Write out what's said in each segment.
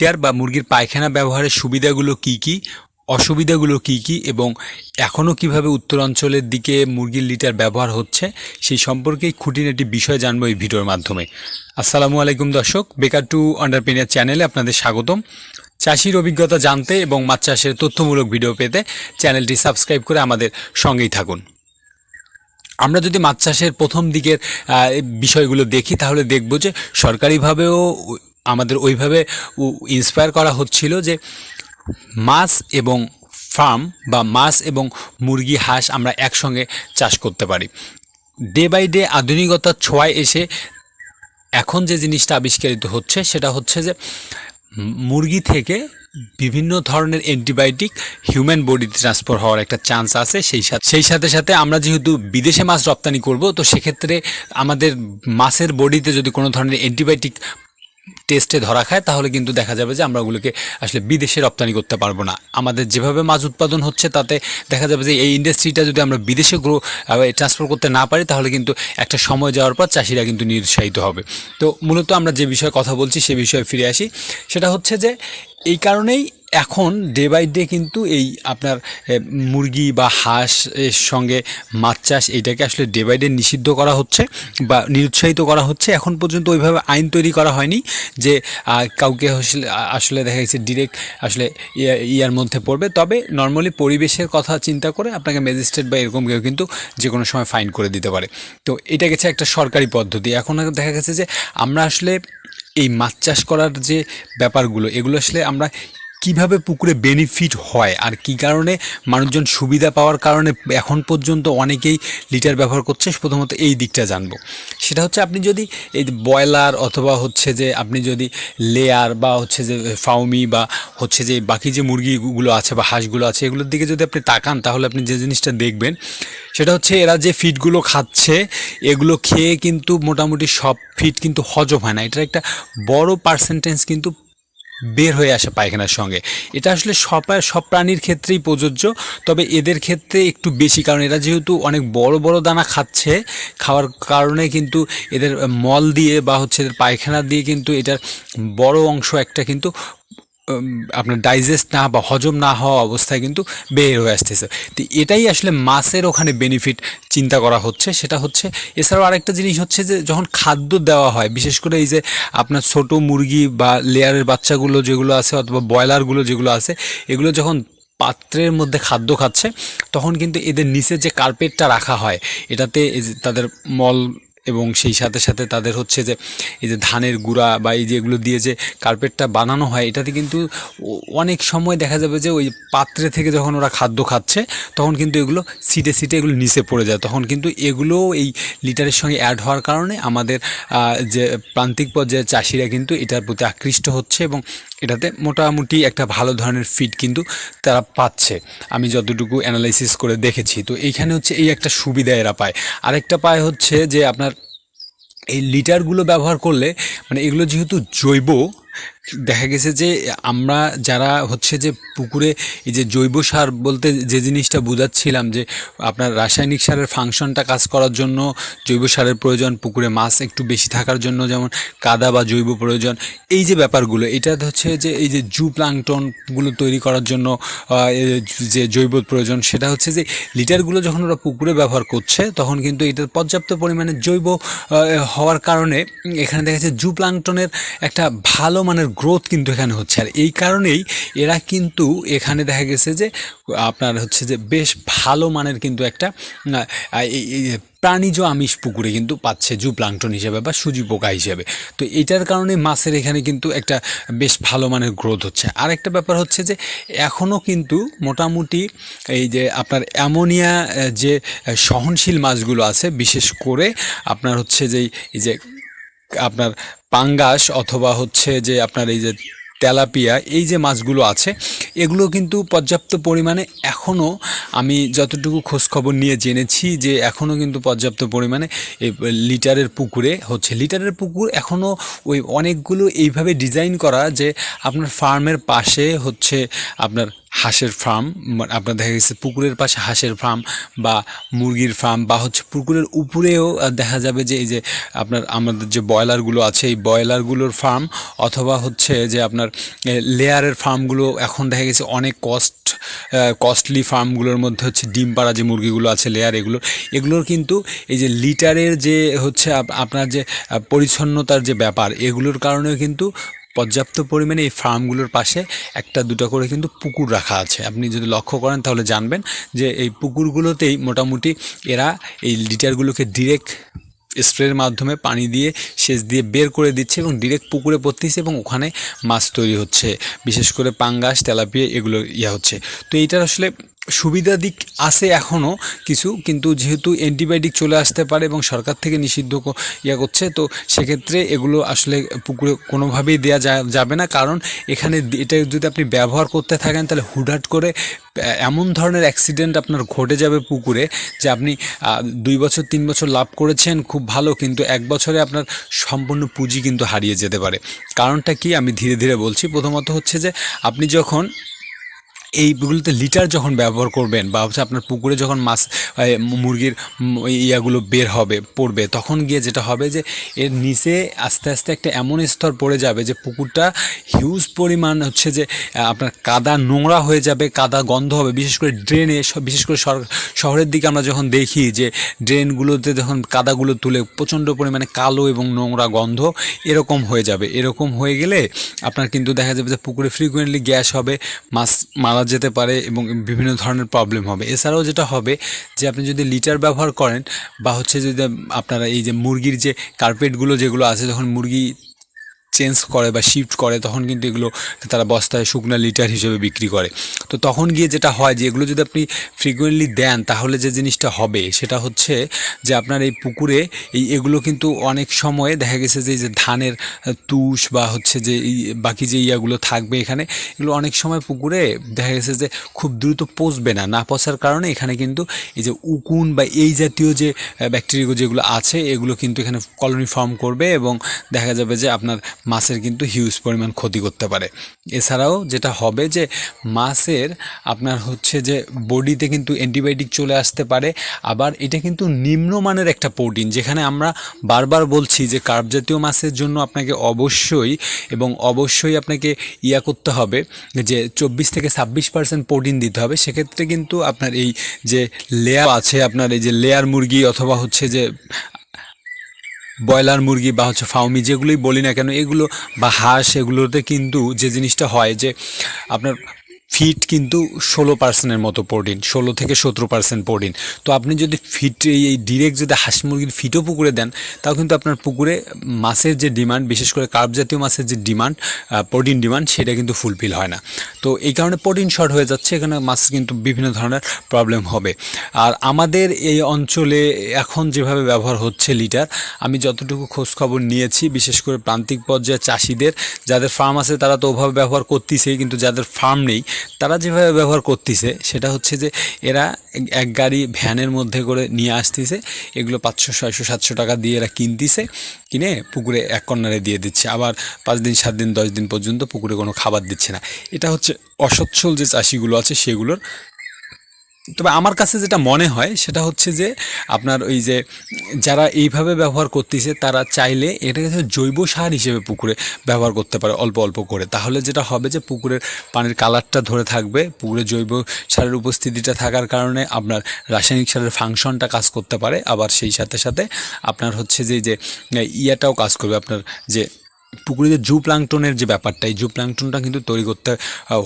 টেয়ার বা মুরগির পায়খানা ব্যবহারের সুবিধাগুলো কি কি, অসুবিধাগুলো কি কি এবং এখনও কীভাবে উত্তরাঞ্চলের দিকে মুরগির লিটার ব্যবহার হচ্ছে, সেই সম্পর্কেই খুঁটিনাটি বিষয় জানব এই ভিডিওর মাধ্যমে। আসসালামু আলাইকুম দর্শক, বেকার টু আন্ডারপ্রিনিয়ার চ্যানেলে আপনাদের স্বাগতম। চাষির অভিজ্ঞতা জানতে এবং মাছ চাষের তথ্যমূলক ভিডিও পেতে চ্যানেলটি সাবস্ক্রাইব করে আমাদের সঙ্গেই থাকুন। আমরা যদি মাছ চাষের প্রথম দিকের বিষয়গুলো দেখি, তাহলে দেখব যে সরকারিভাবেও আমাদের ওইভাবে ইন্সপায়ার করা হচ্ছিল যে মাছ এবং ফার্ম বা মাছ এবং মুরগি, হাঁস আমরা একসঙ্গে চাষ করতে পারি। ডে বাই ডে আধুনিকতার ছোঁয়ায় এসে এখন যে জিনিসটা আবিষ্কারিত হচ্ছে সেটা হচ্ছে যে মুরগি থেকে বিভিন্ন ধরনের অ্যান্টিবায়োটিক হিউম্যান বডিতে ট্রান্সফার হওয়ার একটা চান্স আছে। সেই সাথে সেই সাথে সাথে আমরা যেহেতু বিদেশে মাছ রপ্তানি করব, তো সেক্ষেত্রে আমাদের মাছের বডিতে যদি কোনো ধরনের অ্যান্টিবায়োটিক টেস্টে ধরা খায়, তাহলে কিন্তু দেখা যাবে যে আমরা ওগুলোকে আসলে বিদেশে রপ্তানি করতে পারব না। আমাদের যেভাবে মাছ উৎপাদন হচ্ছে, তাতে দেখা যাবে যে এই ইন্ডাস্ট্রিটা যদি আমরা বিদেশে গ্রো ট্রান্সফার করতে না পারি, তাহলে কিন্তু একটা সময় যাওয়ার পর চাষিরা কিন্তু নিরুৎসাহিত হবে। তো মূলত আমরা যে বিষয়ে কথা বলছি, সে বিষয়ে ফিরে আসি। সেটা হচ্ছে যে এই কারণেই এখন ডে বাই ডে কিন্তু এই আপনার মুরগি বা হাঁস এর সঙ্গে মাছ চাষ এটাকে আসলে ডে বাই ডে নিষিদ্ধ করা হচ্ছে বা নিরুৎসাহিত করা হচ্ছে। এখন পর্যন্ত ওইভাবে আইন তৈরি করা হয়নি যে কাউকে আসলে দেখা গেছে ডিরেক্ট আসলে ইয়া- ইয়ার মধ্যে পড়বে। তবে নর্মালি পরিবেশের কথা চিন্তা করে আপনাকে ম্যাজিস্ট্রেট বা এরকম কেউ কিন্তু যে কোনো সময় ফাইন করে দিতে পারে। তো এটা গেছে একটা সরকারি পদ্ধতি। এখন দেখা গেছে যে আমরা আসলে এই মাছ চাষ করার যে ব্যাপারগুলো, এগুলো আসলে আমরা কীভাবে পুকুরে বেনিফিট হয় আর কি কারণে মানুষজন সুবিধা পাওয়ার কারণে এখন পর্যন্ত অনেকেই লিটার ব্যবহার করছে? প্রথমত এই দিকটা জানব। সেটা হচ্ছে আপনি যদি এই ব্রয়লার অথবা হচ্ছে যে আপনি যদি লেয়ার বা হচ্ছে যে ফাউমি বা হচ্ছে যে বাকি যে মুরগিগুলো আছে বা হাঁসগুলো আছে, এগুলোর দিকে যদি আপনি তাকান, তাহলে আপনি যে জিনিসটা দেখবেন, সেটা হচ্ছে এরা যে ফিডগুলো খাচ্ছে, এগুলো খেয়ে কিন্তু মোটামুটি সব ফিড কিন্তু হজম হয় না। এটার একটা বড় পার্সেন্টেজ কিন্তু বের হয়ে আসে পায়খানার সঙ্গে। এটা আসলে সব সব প্রাণীর ক্ষেত্রেই প্রযোজ্য, তবে এদের ক্ষেত্রে একটু বেশি, কারণ এরা যেহেতু অনেক বড় বড় দানা খাচ্ছে, খাওয়ার কারণে কিন্তু এদের মল দিয়ে বা হচ্ছে এদের পায়খানা দিয়ে কিন্তু এটার বড় অংশ একটা কিন্তু আপনার ডাইজেস্ট না বা হজম না হওয়া অবস্থায় কিন্তু বের হয়ে আসতেছে। তো এটাই আসলে মাছের ওখানে বেনিফিট চিন্তা করা হচ্ছে। সেটা হচ্ছে, এছাড়াও আরেকটা জিনিস হচ্ছে যে, যখন খাদ্য দেওয়া হয়, বিশেষ করে এই যে আপনার ছোট মুরগি বা লেয়ারের বাচ্চাগুলো যেগুলো আছে অথবা ব্রয়লারগুলো যেগুলো আছে, এগুলো যখন পাত্রের মধ্যে খাদ্য খাচ্ছে, তখন কিন্তু এদের নিচে যে কার্পেটটা রাখা হয়, এটাতে তাদের মল এবং সেই সাথে সাথে তাদের হচ্ছে যে এই যে ধানের গুঁড়া বা এই যেগুলো দিয়ে যে কার্পেটটা বানানো হয়, এটাতে কিন্তু অনেক সময় দেখা যাবে যে ওই পাত্রে থেকে যখন ওরা খাদ্য খাচ্ছে, তখন কিন্তু এগুলো সিটে সিটে এগুলো নিচে পড়ে যায়। তখন কিন্তু এগুলো এই লিটারের সঙ্গে অ্যাড হওয়ার কারণে আমাদের যে প্রান্তিক পর্যায়ের চাষিরা কিন্তু এটার প্রতি আকৃষ্ট হচ্ছে এবং এটাতে মোটামুটি একটা ভালো ধরনের ফিড কিন্তু তারা পাচ্ছে। আমি যতটুকু অ্যানালাইসিস করে দেখেছি। তো এইখানে হচ্ছে এই একটা সুবিধা এরা পায়। আরেকটা পায় হচ্ছে যে আপনার এই লিটারগুলো ব্যবহার করলে মানে এগুলো যেহেতু জৈব দেখা গেছে যে আমরা যারা হচ্ছে যে পুকুরে এই যে জৈব সার বলতে যে জিনিসটা বোঝাচ্ছিলাম যে আপনার রাসায়নিক সারের ফাংশনটা কাজ করার জন্য, জৈব সারের প্রয়োজন, পুকুরে মাছ একটু বেশি থাকার জন্য যেমন কাদা বা জৈব প্রয়োজন, এই যে ব্যাপারগুলো, এটা হচ্ছে যে এই যে জু প্লাংটনগুলো তৈরি করার জন্য যে জৈব প্রয়োজন, সেটা হচ্ছে যে লিটারগুলো যখন ওরা পুকুরে ব্যবহার করছে, তখন কিন্তু এটার পর্যাপ্ত পরিমাণে জৈব হওয়ার কারণে এখানে দেখা যাচ্ছে জু প্লাংটনের একটা ভালো মানের গ্রোথ কিন্তু এখানে হচ্ছে। আর এই কারণেই এরা কিন্তু এখানে দেখা গেছে যে, আপনার হচ্ছে যে বেশ ভালো মানের কিন্তু একটা প্রাণীজ আমিষ পুকুরে কিন্তু পাচ্ছে জু প্লাংটন হিসেবে বা সুজি পোকা হিসেবে। তো এটার কারণে মাছের এখানে কিন্তু একটা বেশ ভালো মানের গ্রোথ হচ্ছে। আর একটা ব্যাপার হচ্ছে যে এখনও কিন্তু মোটামুটি এই যে আপনার অ্যামোনিয়া যে সহনশীল মাছগুলো আছে, বিশেষ করে আপনার হচ্ছে যে এই যে আপনার পাঙ্গাস অথবা হচ্ছে যে আপনার এই যে তেলাপিয়া, এই যে মাছগুলো আছে, এগুলো কিন্তু পর্যাপ্ত পরিমাণে এখনও আমি যতটুকু খোঁজখবর নিয়ে জেনেছি যে এখনও কিন্তু পর্যাপ্ত পরিমাণে লিটারের পুকুরে, হচ্ছে লিটারের পুকুর এখনও ওই অনেকগুলো এইভাবে ডিজাইন করা যে আপনার ফার্মের পাশে হচ্ছে আপনার হাঁসের ফার্ম আপনার দেখা গেছে পুকুরের পাশে হাঁসের ফার্ম বা মুরগির ফার্ম বা হচ্ছে পুকুরের উপরেও দেখা যাবে যে এই যে আপনার, আমাদের যে ব্রয়লারগুলো আছে, এই ব্রয়লারগুলোর ফার্ম অথবা হচ্ছে যে আপনার লেয়ারের ফার্মগুলো এখন দেখা গেছে অনেক কস্ট কস্টলি ফার্মগুলোর মধ্যে হচ্ছে ডিম পাড়া যে মুরগিগুলো আছে, লেয়ার এগুলো, এগুলোর কিন্তু এই যে লিটারের যে হচ্ছে আপ- আপনার যে পরিচ্ছন্নতার যে ব্যাপার, এগুলোর কারণেও কিন্তু পর্যাপ্ত পরিমাণে এই ফার্মগুলোর পাশে একটা দুটো করে কিন্তু পুকুর রাখা আছে। আপনি যদি লক্ষ্য করেন তাহলে জানবেন যে এই পুকুরগুলোতেই মোটামুটি এরা এই লিটারগুলোকে ডিরেক্ট স্প্রের মাধ্যমে পানি দিয়ে সেচ দিয়ে বের করে দিচ্ছে এবং ডিরেক্ট পুকুরে পড়তেছে এবং ওখানে মাছ তৈরি হচ্ছে। বিশেষ করে পাঙ্গাস, তেলাপিয়া এগুলো ইয়া হচ্ছে। তো এইটার আসলে সুবিধা দিক আছে এখনও কিছু, কিন্তু যেহেতু অ্যান্টিবায়োটিক চলে আসতে পারে এবং সরকার থেকে নিষিদ্ধ ইয়া করছে, তো সেক্ষেত্রে এগুলো আসলে পুকুরে কোনোভাবেই দেওয়া যাবে না। কারণ এখানে এটা যদি আপনি ব্যবহার করতে থাকেন, তাহলে হুটহাট করে এমন ধরনের অ্যাক্সিডেন্ট আপনার ঘটে যাবে পুকুরে যে আপনি দুই বছর, তিন বছর লাভ করেছেন, খুব ভালো, কিন্তু এক বছরে আপনার সম্পূর্ণ পুঁজি কিন্তু হারিয়ে যেতে পারে। কারণটা কি? আমি ধীরে ধীরে বলছি। প্রথমত হচ্ছে যে, আপনি যখন এইগুলোতে লিটার যখন ব্যবহার করবেন বা হচ্ছে আপনার পুকুরে যখন মাছ মুরগির ইয়াগুলো বের হবে, পড়বে, তখন গিয়ে যেটা হবে যে এর নিচে আস্তে আস্তে একটা এমন স্তর পড়ে যাবে যে পুকুরটা হিউজ পরিমাণ হচ্ছে যে আপনার কাদা নোংরা হয়ে যাবে, কাদা গন্ধ হবে, বিশেষ করে ড্রেনে বিশেষ করে শহর- শহরের দিকে আমরা যখন দেখি যে ড্রেনগুলোতে যখন কাদাগুলো তুলে প্রচণ্ড পরিমাণে কালো এবং নোংরা গন্ধ, এরকম হয়ে যাবে, এরকম হয়ে গেলে আপনার কিন্তু দেখা যাবে যে পুকুরে ফ্রিকুয়েন্টলি গ্যাস হবে, মাছ মারা যেতে পারে এবং বিভিন্ন ধরনের প্রবলেম হবে। এছাড়াও যেটা হবে যে আপনি যদি লিটার ব্যবহার করেন বা হচ্ছে যদি আপনারা এই যে মুরগির যে কার্পেটগুলো যেগুলো আছে, যখন মুরগি চেঞ্জ করে বা শিফট করে, তখন কিন্তু এগুলো তারা বস্তায় শুকনো লিটার হিসেবে বিক্রি করে। তো তখন গিয়ে যেটা হয় যে এগুলো যদি আপনি ফ্রিকুয়েন্টলি দেন, তাহলে যে জিনিসটা হবে সেটা হচ্ছে যে আপনার এই পুকুরে এই এগুলো কিন্তু অনেক সময় দেখা গেছে যে যে ধানের তুষ বা হচ্ছে যে বাকি যে ইয়াগুলো থাকবে এখানে, এগুলো অনেক সময় পুকুরে দেখা গেছে যে খুব দ্রুত পচবে না। না পচার কারণে এখানে কিন্তু এই যে উকুন বা এই জাতীয় যে ব্যাকটেরিয়া যেগুলো আছে, এগুলো কিন্তু এখানে কলোনি ফর্ম করবে এবং দেখা যাবে যে আপনার মাছের কিন্তু হিউজ পরিমাণ ক্ষতি করতে পারে। এছাড়াও যেটা হবে যে মাছের আপনার হচ্ছে যে বডিতে কিন্তু অ্যান্টিবায়োটিক চলে আসতে পারে, আবার এটা কিন্তু নিম্নমানের একটা প্রোটিন যেখানে আমরা বারবার বলছি যে কার্ব জাতীয় মাছের জন্য আপনাকে অবশ্যই এবং অবশ্যই আপনাকে ইয়া করতে হবে যে চব্বিশ থেকে ছাব্বিশ পার্সেন্ট প্রোটিন দিতে হবে। সেক্ষেত্রে কিন্তু আপনার এই যে লেয়ার আছে, আপনার এই যে লেয়ার মুরগি অথবা হচ্ছে যে ব্রয়লার মুরগি বা হচ্ছে ফাউমি যেগুলোই বলি না কেন, এগুলো বা হাঁস এগুলোতে কিন্তু যে জিনিসটা হয় যে আপনার ফিট কিন্তু ষোলো পার্সেন্টের মতো প্রোটিন ষোলো থেকে সতেরো পার্সেন্ট প্রোটিন তো আপনি যদি ফিট এই ডিরেক্ট যদি হাঁস মুরগির ফিটও পুকুরে দেন, তাও কিন্তু আপনার পুকুরে মাছের যে ডিমান্ড বিশেষ করে কার্ব জাতীয় মাছের যে ডিমান্ড প্রোটিন ডিমান্ড সেটা কিন্তু ফুলফিল হয় না। তো এই কারণে প্রোটিন শর্ট হয়ে যাচ্ছে, এখানে মাছ কিন্তু বিভিন্ন ধরনের প্রবলেম হবে। আর আমাদের এই অঞ্চলে এখন যেভাবে ব্যবহার হচ্ছে লিটার আমি যতটুকু খোঁজখবর নিয়েছি, বিশেষ করে প্রান্তিক পর্যায়ে চাষিদের, যাদের ফার্ম আছে তারা তো ওভাবে ব্যবহার করতেছেই, কিন্তু যাদের ফার্ম নেই তারা যেভাবে ব্যবহার করতেছে, সেটা হচ্ছে যে এরা এক- গাড়ি ভ্যানের মধ্যে করে নিয়ে আসতেছে, এগুলো পাঁচশো, ছয়শো, সাতশো টাকা দিয়ে এরা কিনতেছে, কিনে পুকুরে এক কর্নারে দিয়ে দিচ্ছে। আবার পাঁচ দিন, সাত দিন, দশ দিন পর্যন্ত পুকুরে কোনো খাবার দিচ্ছে না। এটা হচ্ছে অসচ্ছল যে চাষিগুলো আছে, সেগুলোর তবে আমার কাছে যেটা মনে হয়, সেটা হচ্ছে যে আপনার ওই যে যারা এইভাবে ব্যবহার করতেছে, তারা চাইলে এটাকে জৈব সার হিসেবে পুকুরে ব্যবহার করতে পারে, অল্প অল্প করে। তাহলে যেটা হবে যে পুকুরের পানির কালারটা ধরে থাকবে, পুকুরে জৈব সারের উপস্থিতিটা থাকার কারণে আপনার রাসায়নিক সারের ফাংশনটা কাজ করতে পারে। আবার সেই সাথে সাথে আপনার হচ্ছে যে যে ইয়াটাও কাজ করবে, আপনার যে পুকুরে জু প্লাংটনের যে ব্যাপারটা, এই জু প্লাংটনটা কিন্তু তৈরি করতে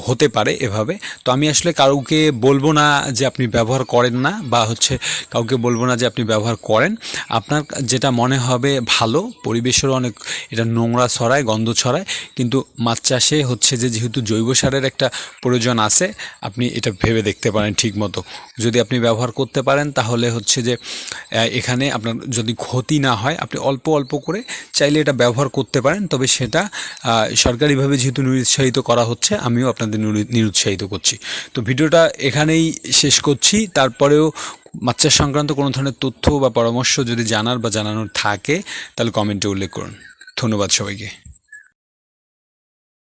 হতে পারে এভাবে। তো আমি আসলে কাউকে বলব না যে আপনি ব্যবহার করেন না বা হচ্ছে কাউকে বলব না যে আপনি ব্যবহার করেন। আপনার যেটা মনে হবে ভালো, পরিবেশেরও অনেক, এটা নোংরা ছড়ায়, গন্ধ ছড়ায়, কিন্তু মাছ চাষে হচ্ছে যে যেহেতু জৈব সারের একটা প্রয়োজন আছে, আপনি এটা ভেবে দেখতে পারেন ঠিক মতো যদি আপনি ব্যবহার করতে পারেন, তাহলে হচ্ছে যে এখানে আপনার যদি ক্ষতি না হয়, আপনি অল্প অল্প করে চাইলে এটা ব্যবহার করতে পারেন, তবে সেটা সরকারিভাবে যেহেতু নিরুৎসাহিত করা হচ্ছে, আমিও আপনাদের নিরুৎসাহিত করছি। তো ভিডিওটা এখানেই শেষ করছি। তারপরেও বাচ্চার সংক্রান্ত কোনো ধরনের তথ্য বা পরামর্শ যদি জানার বা জানানোর থাকে, তাহলে কমেন্টে উল্লেখ করুন। ধন্যবাদ সবাইকে।